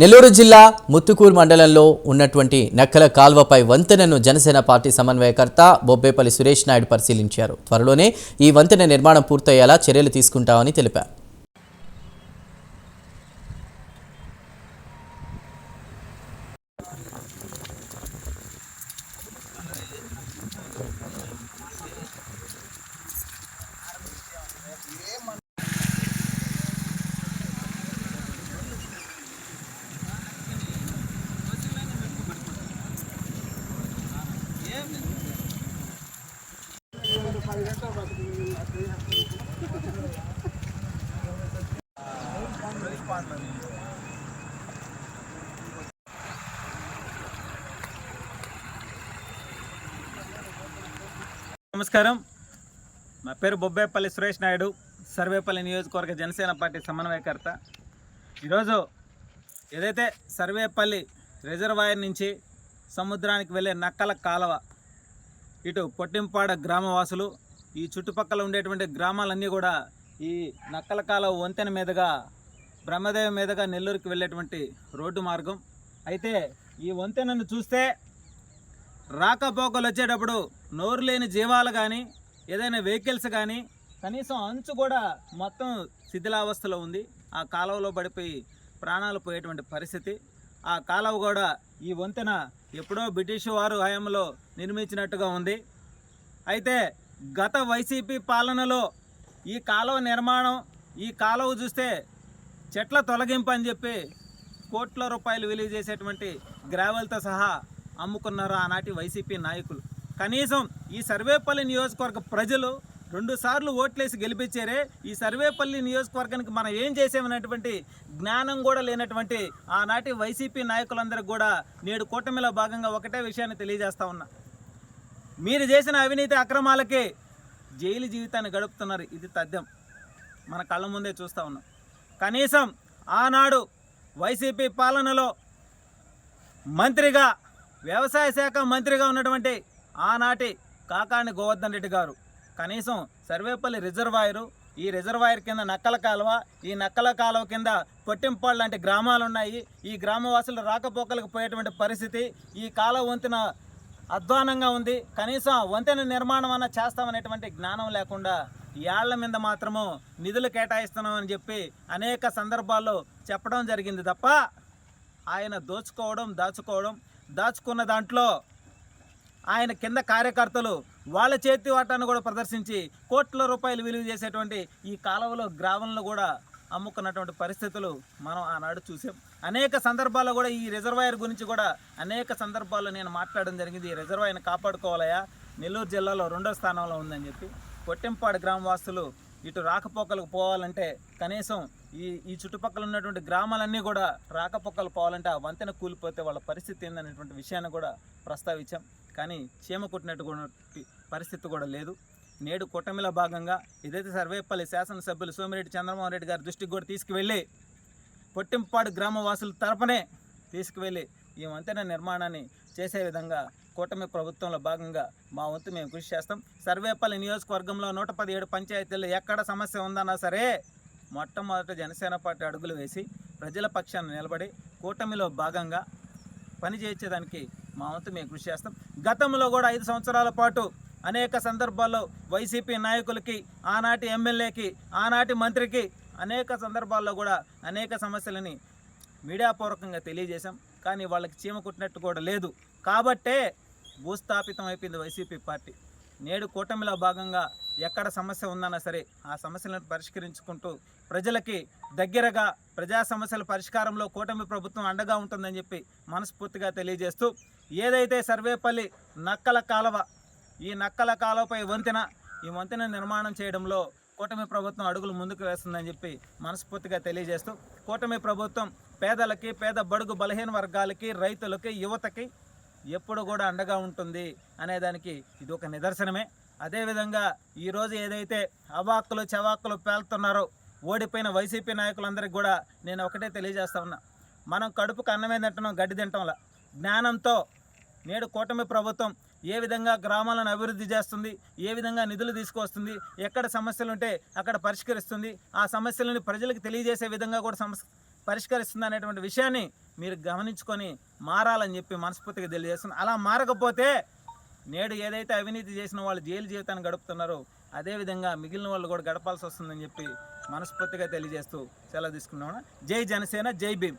నెల్లూరు జిల్లా ముత్తుకూరు మండలంలో ఉన్నటువంటి నక్కల కాల్వపై వంతెనను జనసేన పార్టీ సమన్వయకర్త బొబ్బేపల్లి సురేష్ నాయుడు పరిశీలించారు. త్వరలోనే ఈ వంతెన నిర్మాణం పూర్తయ్యేలా చర్యలు తీసుకుంటామని తెలిపారు. నమస్కారం. నా పేరు బొబ్బేపల్లి సురేష్ నాయుడు. సర్వేపల్లి నియోజకవర్గ జనసేన పార్టీ సమన్వయకర్త. ఈరోజు ఏదైతే సర్వేపల్లి రిజర్వాయర్ నుంచి సముద్రానికి వెళ్ళే నక్కల కాలవ ఇటు పొట్టింపాడ గ్రామవాసులు ఈ చుట్టుపక్కల ఉండేటువంటి గ్రామాలన్నీ కూడా ఈ నక్కల కాలువ వంతెన మీదుగా బ్రహ్మదేవి మీదుగా నెల్లూరుకి వెళ్ళేటువంటి రోడ్డు మార్గం. అయితే ఈ వంతెనను చూస్తే రాకపోకలు వచ్చేటప్పుడు నోరు లేని జీవాలు కానీ ఏదైనా వెహికల్స్ కానీ కనీసం అంచు కూడా మొత్తం శిథిలావస్థలో ఉంది. ఆ కాలువలో పడిపోయి ప్రాణాలు పోయేటువంటి పరిస్థితి. ఆ కాలువ కూడా ఈ వంతెన ఎప్పుడో బ్రిటిష్ వారు హయాంలో నిర్మించినట్టుగా ఉంది. అయితే గత వైసీపీ పాలనలో ఈ కాలువ నిర్మాణం ఈ కాలువ చూస్తే చెట్ల తొలగింపు అని చెప్పి కోట్ల రూపాయలు విలువ చేసేటువంటి గ్రావెల్తో సహా అమ్ముకున్నారు ఆనాటి వైసీపీ నాయకులు. కనీసం ఈ సర్వేపల్లి నియోజకవర్గ ప్రజలు రెండుసార్లు ఓట్లేసి గెలిపించారే ఈ సర్వేపల్లి నియోజకవర్గానికి మనం ఏం చేసామనేటువంటి జ్ఞానం కూడా లేనటువంటి ఆనాటి వైసీపీ నాయకులందరికీ కూడా నేడు కూటమిలో భాగంగా ఒకటే విషయాన్ని తెలియజేస్తా ఉన్నా. మీరు చేసిన అవినీతి అక్రమాలకే జైలు జీవితాన్ని గడుపుతున్నారు. ఇది తథ్యం. మన కళ్ళ ముందే చూస్తూ ఉన్నాం. కనీసం ఆనాడు వైసీపీ పాలనలో మంత్రిగా వ్యవసాయ శాఖ మంత్రిగా ఉన్నటువంటి ఆనాటి కాకాని గోవర్ధన్ రెడ్డి గారు. కనీసం సర్వేపల్లి రిజర్వాయరు ఈ రిజర్వాయర్ కింద నక్కల కాలువ ఈ నక్కల కాలువ కింద పొట్టింపాళ్ళు లాంటి గ్రామాలు ఉన్నాయి ఈ గ్రామవాసులు రాకపోకలకు పోయేటువంటి పరిస్థితి ఈ కాలువ వంతెన అధ్వానంగా ఉంది. కనీసం వంతెన నిర్మాణం అన్న చేస్తామనేటువంటి జ్ఞానం లేకుండా ఏళ్ళ మీద మాత్రము నిధులు కేటాయిస్తున్నామని చెప్పి అనేక సందర్భాల్లో చెప్పడం జరిగింది తప్ప ఆయన దోచుకోవడం దాచుకోవడం దాచుకున్న దాంట్లో ఆయన కింద కార్యకర్తలు వాళ్ళ చేతి వాటాన్ని కూడా ప్రదర్శించి కోట్ల రూపాయలు విలువ చేసేటువంటి ఈ కాలువలో గ్రామంలో కూడా అమ్ముకున్నటువంటి పరిస్థితులు మనం ఆనాడు చూసాం. అనేక సందర్భాల్లో కూడా ఈ రిజర్వాయర్ గురించి కూడా అనేక సందర్భాల్లో నేను మాట్లాడడం జరిగింది. ఈ రిజర్వాయర్ని కాపాడుకోవాలయా నెల్లూరు జిల్లాలో రెండో స్థానంలో ఉందని చెప్పి పొట్టెంపాడు గ్రామవాసులు ఇటు రాకపోకలకు పోవాలంటే కనీసం ఈ ఈ చుట్టుపక్కల ఉన్నటువంటి గ్రామాలన్నీ కూడా రాకపోకలు పోవాలంటే ఆ వంతెన కూలిపోతే వాళ్ళ పరిస్థితి ఏందనేటువంటి విషయాన్ని కూడా ప్రస్తావించాం. కానీ చీమ కొట్టినటువంటి పరిస్థితి కూడా లేదు. నేడు కూటమిలో భాగంగా ఇదైతే సర్వేపల్లి శాసనసభ్యులు సోమిరెడ్డి చంద్రమోహన్ రెడ్డి గారి దృష్టికి కూడా తీసుకువెళ్ళి పొట్టింపాడు గ్రామవాసుల తరపునే తీసుకువెళ్ళి ఈ వంతెన నిర్మాణాన్ని చేసే విధంగా కూటమి ప్రభుత్వంలో భాగంగా మా వంతు మేము కృషి చేస్తాం. సర్వేపల్లి నియోజకవర్గంలో నూట పదిహేడు పంచాయతీల్లో ఎక్కడ సమస్య ఉందన్నా సరే మొట్టమొదట జనసేన పార్టీ అడుగులు వేసి ప్రజల పక్షాన్ని నిలబడి కూటమిలో భాగంగా పని చేయించేదానికి మా వంతు మేము కృషి చేస్తాం. గతంలో కూడా ఐదు సంవత్సరాల పాటు అనేక సందర్భాల్లో వైసీపీ నాయకులకి ఆనాటి ఎమ్మెల్యేకి ఆనాటి మంత్రికి అనేక సందర్భాల్లో కూడా అనేక సమస్యలని మీడియాపూర్వకంగా తెలియజేశాం. కానీ వాళ్ళకి చీమ కుట్టినట్టు కూడా లేదు. కాబట్టే భూస్థాపితం అయిపోయింది వైసీపీ పార్టీ. నేడు కూటమిలో భాగంగా ఎక్కడ సమస్య ఉందన్నా సరే ఆ సమస్యలను పరిష్కరించుకుంటూ ప్రజలకి దగ్గరగా ప్రజా సమస్యల పరిష్కారంలో కూటమి ప్రభుత్వం అండగా ఉంటుందని చెప్పి మనస్ఫూర్తిగా తెలియజేస్తూ ఏదైతే సర్వేపల్లి నక్కల కాలవ ఈ నక్కల కాలువపై వంతెన ఈ వంతెన నిర్మాణం చేయడంలో కూటమి ప్రభుత్వం అడుగులు ముందుకు వేస్తుందని చెప్పి మనస్ఫూర్తిగా తెలియజేస్తూ కూటమి ప్రభుత్వం పేదలకి పేద బడుగు బలహీన వర్గాలకి రైతులకి యువతకి ఎప్పుడు కూడా అండగా ఉంటుంది అనేదానికి ఇది ఒక నిదర్శనమే. అదేవిధంగా ఈరోజు ఏదైతే అవాక్కులు చవాక్కులు పేలుతున్నారో ఓడిపోయిన వైసీపీ నాయకులందరికీ కూడా నేను ఒకటే తెలియజేస్తా ఉన్నా. మనం కడుపుకు అన్నమే తింటున్నాం? గడ్డి తింటాంలా జ్ఞానంతో నేడు కూటమి ప్రభుత్వం ఏ విధంగా గ్రామాలను అభివృద్ధి చేస్తుంది ఏ విధంగా నిధులు తీసుకొస్తుంది ఎక్కడ సమస్యలు ఉంటే అక్కడ పరిష్కరిస్తుంది ఆ సమస్యలను ప్రజలకు తెలియజేసే విధంగా కూడా సమస్ పరిష్కరిస్తుంది అనేటువంటి విషయాన్ని మీరు గమనించుకొని మారాలని చెప్పి మనస్ఫూర్తిగా తెలియజేస్తుంది అలా మారకపోతే నేడు ఏదైతే అవినీతి చేసిన వాళ్ళు జైలు జీవితాన్ని గడుపుతున్నారో అదేవిధంగా మిగిలిన వాళ్ళు కూడా గడపాల్సి వస్తుందని చెప్పి మనస్ఫూర్తిగా తెలియజేస్తూ సెలవు తీసుకున్నాము జై జనసేన జై భీమ్.